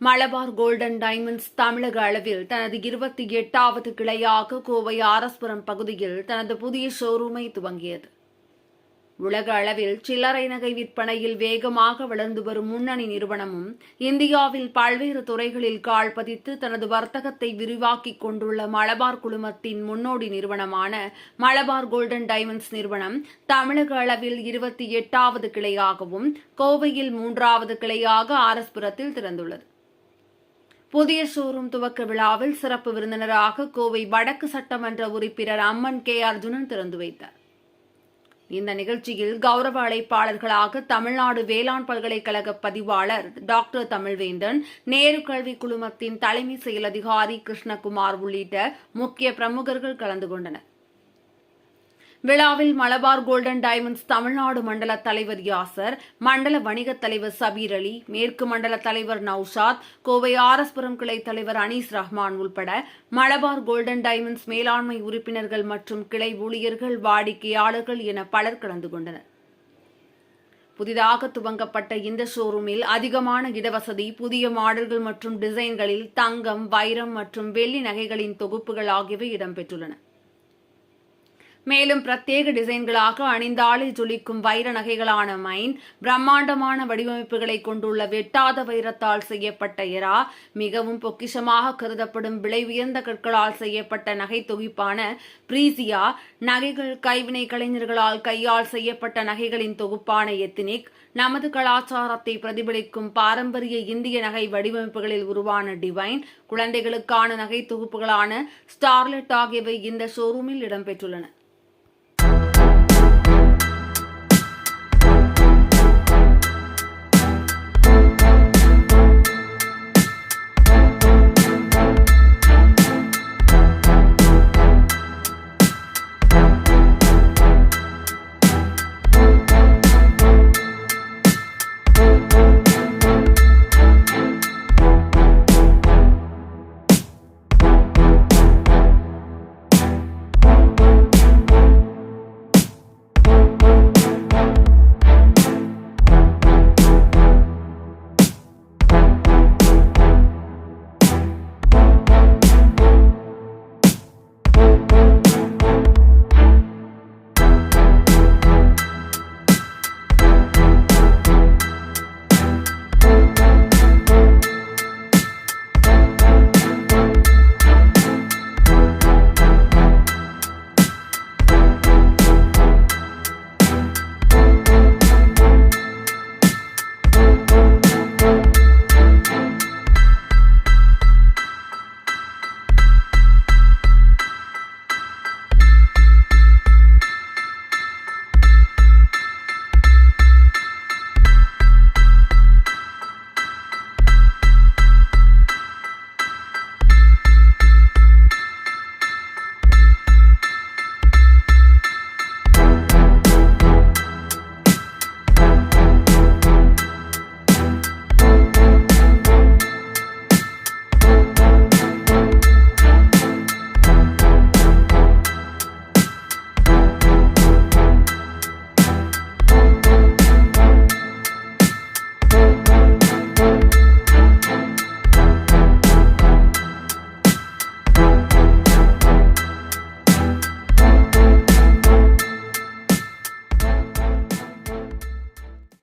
Malabar golden diamonds தமிழக அளவில் தனது இருபத்தி எட்டாவது கிளையாக கோவை ஆரஸ்புரம் பகுதியில் தனது புதிய ஷோரூமை துவங்கியது. உலக அளவில் சில்லறை நகை விற்பனையில் வேகமாக வளர்ந்து வரும் முன்னணி நிறுவனமும் இந்தியாவில் பல்வேறு துறைகளில் கால் பதித்து தனது வர்த்தகத்தை விரிவாக்கிக் கொண்டுள்ள மலபார் குழுமத்தின் முன்னோடி நிறுவனமான மலபார் கோல்டன் டைமண்ட்ஸ் நிறுவனம் தமிழக அளவில் இருபத்தி எட்டாவது கிளையாகவும் கோவையில் மூன்றாவது கிளையாக ஆரஸ்புரத்தில் திறந்துள்ளது. புதிய ஷோரூம் துவக்க விழாவில் சிறப்பு விருந்தினராக கோவை வடக்கு சட்டமன்ற உறுப்பினர் அம்மன் கே அர்ஜுனன் திறந்து வைத்தார். இந்த நிகழ்ச்சியில் கௌரவ அழைப்பாளர்களாக தமிழ்நாடு வேளாண் பல்கலைக்கழக பதிவாளர் டாக்டர் தமிழ்வேந்தன் நேரு கல்வி குழுமத்தின் தலைமை செயல் அதிகாரி கிருஷ்ணகுமார் உள்ளிட்ட முக்கிய பிரமுகர்கள் கலந்து கொண்டனர். விழாவில் மலபார் கோல்டன் டைமண்ட்ஸ் தமிழ்நாடு மண்டல தலைவர் யாசர் மண்டல வணிகத் தலைவர் சபீர் அலி மேற்கு மண்டல தலைவர் நௌஷாத் கோவை ஆரஸ்புரம் கிளை தலைவர் அனீஸ் ரஹ்மான் உள்பட மலபார் கோல்டன் டைமண்ட்ஸ் மேலாண்மை உறுப்பினர்கள் மற்றும் கிளை ஊழியர்கள் வாடிக்கையாளர்கள் என பலர் கலந்து கொண்டனர். புதிதாக துவங்கப்பட்ட இந்த ஷோரூமில் அதிகமான இடவசதி புதிய மாடல்கள் மற்றும் டிசைன்களில் தங்கம் வைரம் மற்றும் வெள்ளி நகைகளின் தொகுப்புகள் ஆகியவை இடம்பெற்றுள்ளன. மேலும் பிரத்யேக டிசைன்களாக அணிந்தாலே ஜொலிக்கும் வைர நகைகளான மைன் பிரம்மாண்டமான வடிவமைப்புகளை கொண்டுள்ள வெட்டாத வைரத்தால் செய்யப்பட்ட எரா மிகவும் பொக்கிஷமாக கருதப்படும் விலை உயர்ந்த கற்களால் செய்யப்பட்ட நகை தொகுப்பான பிரீசியா நகைகள் கைவினை கலைஞர்களால் கையால் செய்யப்பட்ட நகைகளின் தொகுப்பான எத்தினிக் நமது கலாச்சாரத்தை பிரதிபலிக்கும் பாரம்பரிய இந்திய நகை வடிவமைப்புகளில் உருவான டிவைன் குழந்தைகளுக்கான நகை தொகுப்புகளான ஸ்டார்லெட் ஆகியவை இந்த ஷோரூமில் இடம்பெற்றுள்ளன.